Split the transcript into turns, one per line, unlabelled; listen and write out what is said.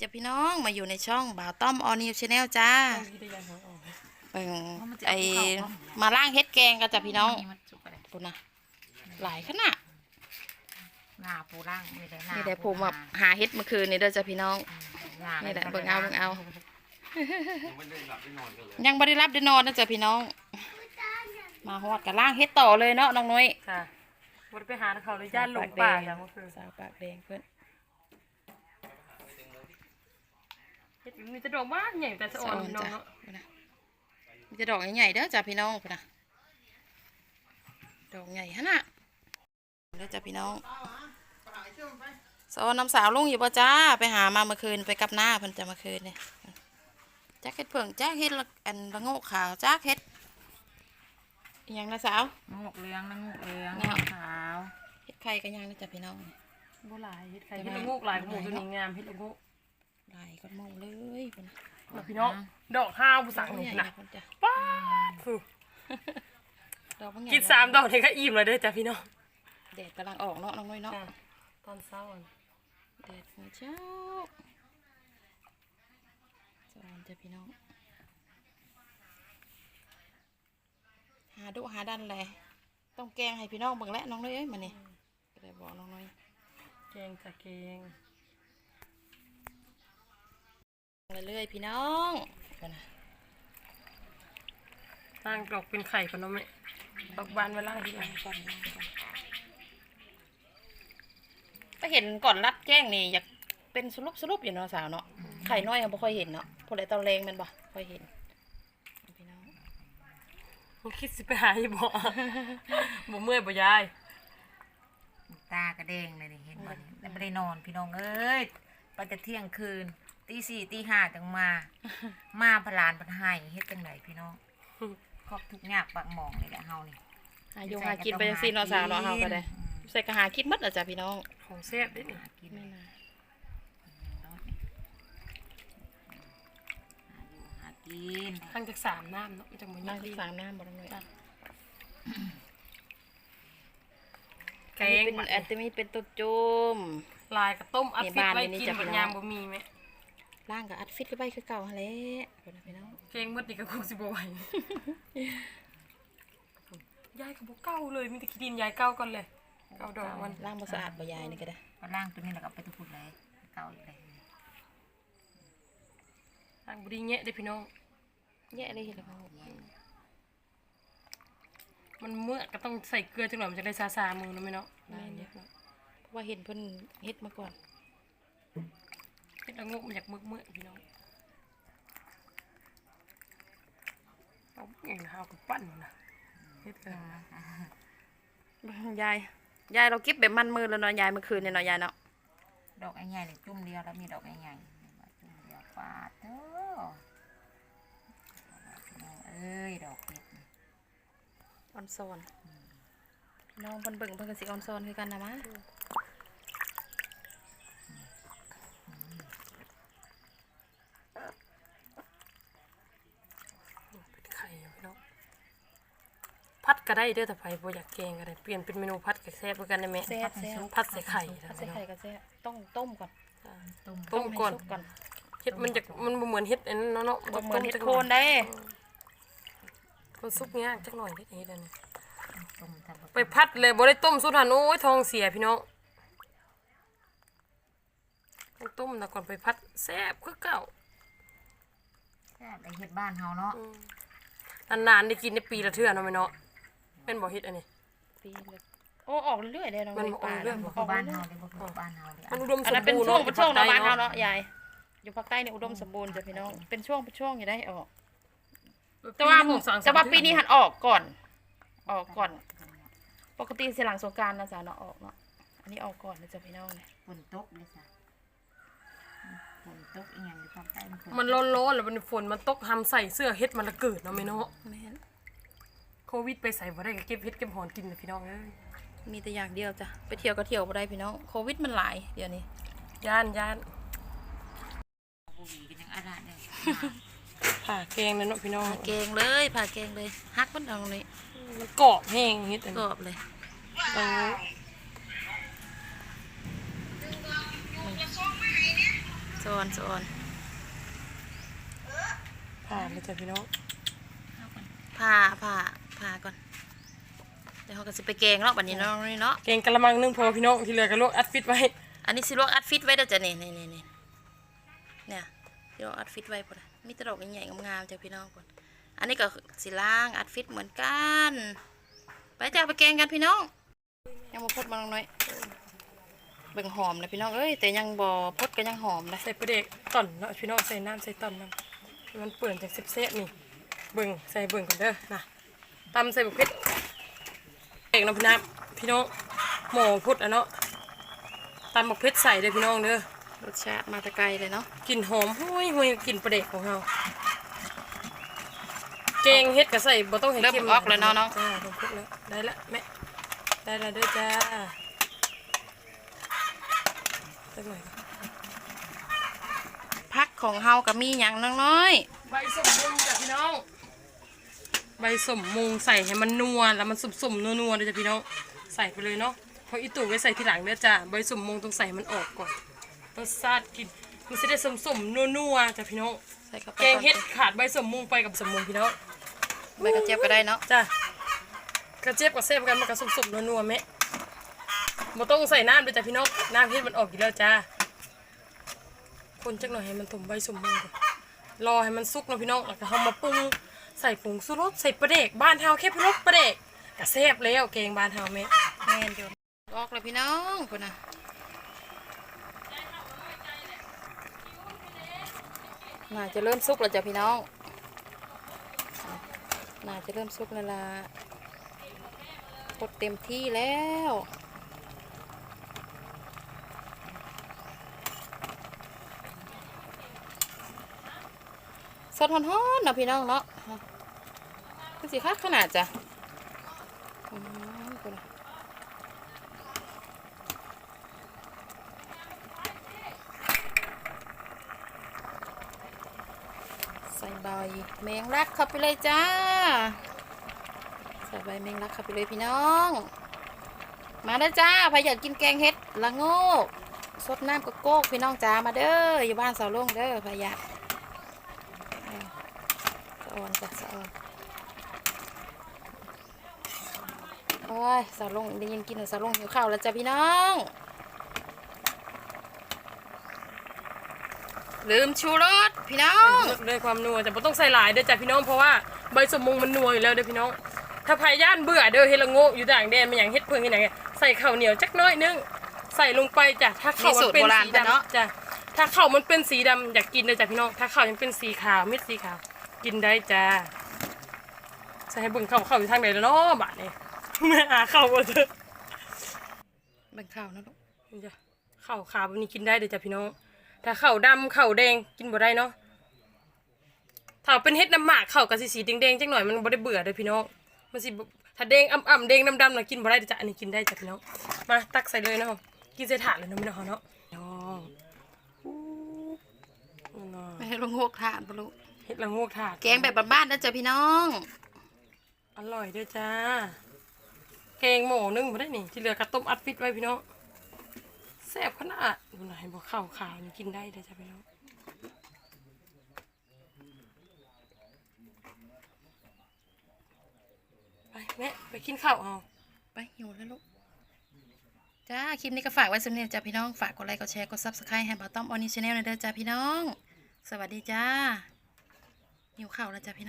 จ้ะพี่น้องมาอยู่ในช่องบ่าวต้อมออนิวชาแนลจ้า
ต้องที่ได้ยังหอยออก
เบิ่งไอมาล่างเฮ็ดแกงกันจ้ะพี่น้อง
มันสุกอะไร
ดูนะหลายขนาด
หน้าปูร่างมีแต่หน้า
นี่แหละผมแบบหาเฮ็ดเมื่อคืนนี่เด้อจ้ะพี่น้อง
หน้า
นี่แหละเบิ่งเอาเบิ่งเอา ยังบ่ได้รับได้นอนนะจ้ะพี่น้อง มาฮอดกับล่างเฮ็ดต่อเลยเนาะน้องน้อย
ค่ะวันไปหาเขาเลยย่านหลงป่าอย่างเมื่อคืน
สาวปากแดงเพิ่น
เฮ็ด มีจะดอกมากใหญ่แต่สะอ่อนพี่น้อง
จ้ะ
เนาะ
พุ่นน่ะมีแต่ดอกใหญ่ๆเด้อจ้ะพี่น้องพุ่นน่ะดอกใหญ่ฮะน่ะเด้อจ้ะพี่น้องสอนน้ำสาวลุงอยู่ป่ะจ้าไปหามาเมื่อคืนไปกับหน้าเพิ่นจะเมื่อคืนเนี่ยจักเฮ็ดเพิ่งจักเฮ็ดละอันละโงกขาวจักเฮ็ดอหยังนะสาว
งูเหลืองนะงูเหลือง
เนี่ย
ขาว
เฮ็ดไข่กันยังนะจ้ะพี่น้อง
บ่หลายเฮ็ดไข่เฮ็ดละงูกหลายหมูตัวนี้งามเฮ็ดละงู
ลายก็มองเลยพุ่นน่ะ
แล้วพี่น้องดอกห้าวผู้สั่ง
ดอก
นี่
ใหญ่
นะ
นะพุ่นจ้ะ
ป้าดฟู
ดอกบ่ใหญ่
กินสามดอกนี่ก็อิ่มแล้วเด้อจ้ะพี่น้อง
แดดกำลังออกเนาะน้องน้อยเนาะ
จ้ะตอนเช้าอะ
แดดหัวเจ้าสวัสดีจ้ะพี่น้องหาดุหาดันแหละต้องแกงให้พี่น้องเบิ่งแหละน้องน้อยเอ้ยมานี่ก็ได้บอกน้องน้อย
แกงจ้ะแกง
เรื่อยๆพี่น้องมานะ
ล่างดอกเป็นไข่พนมแม่ดอกบานไว้ล่างที่ไหน
ก่อนก่อนก็เห็นก่อนรับแจ้งนี่อยากเป็นสรุปสรุปอยู่เนาะสาวเนาะไข่น้อยยังบ่ค่อยเห็นเนาะพวกไรตอนแรงแมันบ่ค่อยเห็นพี่น้อง
มันคิดสิไปหาอยู่บ่บ่เมื่อยบ่ยาย
ตากระแดงเลยนี่เห็นบ่นี่แล้วไม่ได้นอนพี่น้องเอ้ยไปจะเที่ยงคืน ตีสี่ตีห้าจังมา มาพลานพันไห้เฮ็ดจังไหนพี่น้องครอบทุกยากปากหมองเลยแหละเฮานี่
หาอยู่หากินไปจังซี่เนาะสาวเนาะเฮาก็ได้
อืม
ใส่กระหาคิดหมัดอะจ้ะพี่น้อง
ของแซ่บเด้นี่
หากิน
ไม่
หา
นา
อยู่หากิน
ข้างจากสามน้ำเนาะมันจะบ่
นั่
ยางก
ที่สามน้ำบ่ต้องเลย
แก
อันนี้
ง
เป็น
บัด
อัน
นี้
ที่มีเป็นตุกจุ่ม
ลายกับต้มอัด
นี่
ฟิต
บ้าน
ไว้
นี่
กิน
จะ
บัด
พี่น้อง
ยามบ่มีแม่
ล่างกับอัดฟิตก็ไปคือเก่าหั่นแหละเพิ่นน่ะพี่น้อง
แกงหมดนี่ก็คงสิบ่ไหวยายก็บ่เก่าเลยมีแต่ขี้ดินยายเก่าก่อนเลยเก่าดอกมัน
ล่างบ่สะอาดบ่ยายนี่ก็ได้
ก็ล่างตัวนี้แล้วก็เอาไปตะพุดเลยเก่าอีกเลย
ทางบ่ดีแงะเด้อพี่น้อง
แย่เลยเห็นแล้วก็
มันเมื่อยก็ต้องใส่เกลือจังหน่อยมันจะได้ซาๆมือเนาะแม่เนาะแม่นเด้อ
เพราะว่าเห็นเพิ่นเฮ็ดมาก่อน
เฮ็ดละงกมันอยากเมื่อยๆพี่น้องเอาเองนะเอากับปั้นนะเฮ็ดกันนะ
ยายยายเราเก็บแบบมันมือแล้วเนาะยายเมื่อคืนเนี่ยเนาะยายเนาะ
ดอกไอ้ใหญ่เลยจุ่มเดียวแล้วมีดอกไอ้ใหญ่จุ่มเดียวปาดเด้อเอ้ยดอกเห็ดนี่
ออนซอนพี่น้องเพิ่นเบิ่งเพิ่นก็สิออนซอนคือกันนะมะ
เป็นไข่อยู่พี่น้องพัด ก็ได้เด้อแต่ไผบ่อยากแกงก็ได้เปลี่ยนเป็นเมนูพัดก็แซ่บเหมือนกันนะแม่
แซ่บแซ่บ
พัดใส่ไข่
ถ้า
นะ
ใส่
พี่น้อง
ไข่ก็แซ่บต้องต้มก่อน
ต้ม
ต้มก่อน
ให้สุก่อน
เฮ็ดมันจะมันบ่เหมือนเฮ็ดอันนั้นเนาะเนาะ
บ่เหมือนเฮ็ด
จัก
โคนได้
มันสุกยากจักหน่อยเฮ็ดเฮ็ดอันนี้
ต้มทำ
ไปพัดเลยบ่ได้ต้มสุดหันโอ้ยท้องเสียพี่น้องต้องต้มนะก่อนไปพัดแซ่บคือเก่า
แซ่บไอ้เห็ดบ้านเฮาเนาะ
นานๆได้กินในปีละเทื่อเนาะแม่เนาะ เป็นบ่เฮ็ดอันนี้
ปีเลยโอ้ออกเรื่อยๆได้น้อง
มัน
เลย
ออกเรื่อยๆ
ป
บ่
ลา
คือบ้านเฮาเลยบ่คือบ้านเฮาเลย
มันอุดม
อั
ส
น
ม
นั้นเป็น
บูรณ์
ช่วงเป็นช่วง
ภา
เนาะ
ค
บ้าน
ใต้
เฮาเนาะยายอยู่ภาคใต้นี่อุดมสมบูรณ์จ้ะพี่น้องเป็นช่วงเป็นช่วงอยู่ได้ออก แต่ว่า
หมู่สองสม
แต่ว่าปีนี้
เทื่อ
หันออกก่อน ออกก่อน ปกติสิหลังสงกรารนะจ๊ะเนาะออกเนาะอันนี้ออกก่อนนะจ๊ะพี่น้องเนี่ย
ฝนตกเลยจ้ะฝนตกอีหยังอยู่ภาคใต้มันฝน
มันร้อนๆแล้วมันฝนมันตกทำใส่เสื้อเฮ็ดมันละเกิดเนาะแม่เนาะ
แม่น
โควิดไปใส่บ่ได้ก็เก็บเฮ็ดเก็บหอนกินนะพี่น้องเอ้ย
มีแต่อย่างเดียวจ้ะไปเที่ยวก็เที่ยวบ่ได้พี่น้องโควิดมันหลายเดี๋ยวนี้
ย่านย่าน
บุหรี่กันยังอาราเนี่ย
ผ่าแกงนั่นเนาะพี่น้อง
ผ่าเกงเลยผ่าเกงเลยฮักมันเอาเลย
มันกรอบแห้งเฮ็ดอัน
กร
นี้
อบเลย
ต้อง
สอนสอน
ผ่านเลยจ้ะพี่น้อง
ผ่าผ่าผ่าก่อนเดี๋ยวเขา ก็สิไปแกงเนาะบัดนี้เนาะนี่เนาะ
เก่งกะละมังนึ่งพอพี่น้องที่เหลือก็ลวกอัดฟิตไว้
อันนี้สิลวกอัดฟิตไว้เด้อจ้ะนี่นี่นี่นี่เนี่ยสิลวกอัดฟิตไว้พุ่นน่ะมีแตดอกใหญ่ๆงามๆจ้ะพี่น้องพุ่นอันนี้ก็สิล้างอัดฟิตเหมือนกันไปจ้าไปแกงกันพี่น้องยังบ่พดมาลงน้อยเบิ่งหอมเลยพี่น้องเอ้ยแต่ยังบ่พดก็ยังหอมเลย
ใส่ปลาเด็กต่อนเนาะพี่น้องใส่น้ำใส่ต่อนน้ำมันเปื่อนจากเซฟๆนี่เบิ่งใส่เบิ่งก่อนเด้อนะตำใส่บุกเพชร กน้ำพี่น้ำพี่น้องหมูพุดอะเนาะตำบักเพชรใส่เด้อพี่น้องเด้อ
รสชาติมาแตะไกลเลยเนาะ
กลิ่นหอมห้วยห้วยกลิ่นปลาเด็กของเราเกงเฮ็ดก็ใส่บ่ต้องให้
เริ่ม
เข้ม
ออกแล้วเนาะเนาะ
จ้าลงพุดแล้วได้ละแม่ได้ละเด้อจ้าสักหน่อยก่อน
พักของเฮาก็มีหยังน้อย
ใบสมมุงจ้ะพี่น้อง ใบสมมุงใส่ให้มันนัวแล้วมันสมๆนัวๆเลยจ้ะพี่น้องใส่ไปเลยเนาะเพราะอีตู่ไว้ใส่ทีหลังเด้อจ้ะใบสมมุงต้องใส่มันออกก่อนรสชาติกินมันจะได้สมๆนัวๆจ้ะพี่น้อง
ๆใส่เข้าไป
แกงเห็ดขาดใบสมมุงไปกับสมมุงพี่น้อง
ใบกระเจี๊ยบก็ได้เนาะ
จ้ะกระเจี๊ยบกับเซฟกันมันก็สมๆนัวๆแม่บ่ต้องใส่น้ำเลยจ้ะพี่น้องน้ำเห็ดมันออกอยู่แล้วจ้าคนจักหน่อยให้มันถมใบสมมุงก่อนรอให้มันสุกเนาะพี่น้องแล้วก็เอามาปรุง ใส่ผงสุรสใส่ปลาเด็กบ้านเฮาแค่พรสปลาเด็กกระเซฟแล้วแกงบ้านเฮาแม่
แม่นอยู่ออกเลยพี่น้องพุ่นน่ะน่าจะเริ่มสุกแล้วจ้ะพี่น้องน่าจะเริ่มสุกแล้วล่ะกดเต็มที่แล้วสดฮ้อนๆนะพี่น้องเนาะ คือสิคักขนาดจ้ะใส่ใบแมงลักเข้าไปเลยจ้า ใส่ใบแมงลักเข้าไปเลยพี่น้อง มาเด้อจ้าใครอยากกินแกงเห็ดละโงกสดน้ำกระโกกพี่น้องจ้ามาเด้ออยู่บ้านสาวลงเด้อใครอยาอาสะออนจ้ะสะออน โอ้ยสาวลงได้ยินกินสาวลงหิวข้าวแล้วจ้ะพี่น้อง ลืมชูรสพี่น้อง
ด้วยความนัวแต่บ่ต้องใส่หลายเด้อจ้ะพี่น้องเพราะว่าใบสมมงมันนัวอยู่แล้วเด้อพี่น้อง ถ้าพายย่านเบื่อเด้อเฮละโงกอยู่ต่างแดนมันอย่างเฮ็ดเพิ่งเฮ็ดหยังไงใส่ข้าวเหนียวจักน้อยนึงใส่ลงไปจ้ะถ้าข้าวมันเป็นสีดำจ้ะถ้าข้าวมันเป็นสีดำอยากกินเลยจ้ะพี่น้อง ถ้าข้าวยังเป็นสีขาวเม็ดสีขาว กินได้จ้าใส่ให้บิ่งข้าวข้าวอยู่ทางไหนแล้วเนาะบาดนี้ แม่หาข้าวบ่เจอ
เบิ่งข้าวนะลูก
นี่จ้ะข้าวขาวแบบนี้กินได้เด้อจ้ะพี่น้อง ถ้าข้าวดำข้าวแดงกินบ่ได้เนาะ ถ้าเป็นเฮ็ดน้ำหมากข้าวก็สิสีแดงๆจังหน่อยมันบ่ได้เบื่อเด้อพี่น้อง มันสิบ่ถ้าแดงอ่ำๆแดงดำๆน่ะกินบ่ได้เด้อจ้ะอันนี้กินได้จ้ะพี่น้อง มาตักใส่เลยเนาะกินใส่ถาดเลยเนาะพี่น้องเนาะน้องอู้น้อง
ไม่ให้ลงโงกทานปะลูก
เฮ็ดละโงกถาด
แกงแบบบ้านๆนะจ๊ะพี่น้อง
อร่อยเด้อจ้า แกงหมูนึ่งบ่ได้นี่ ที่เหลือก็ต้มอัดฟิตไว้พี่น้องแซ่บขนาดดูหน่อยบ่ข้าวขาวนี่กินได้เด้อจ้ะพี่น้องไปแม่ไปกินข้าวเอา
ไปหิวแล้วลูกจ้าคลิปนี้ก็ฝากไว้สำเนียจ้ะพี่น้องฝากกดไลค์กดแชร์กดซับสไครต์ให้บาต้อมออนิชแนลนะเด้อจ้าพี่น้อง สวัสดีจ้าหิวข้าวแล้วจ้ะพี่น้อง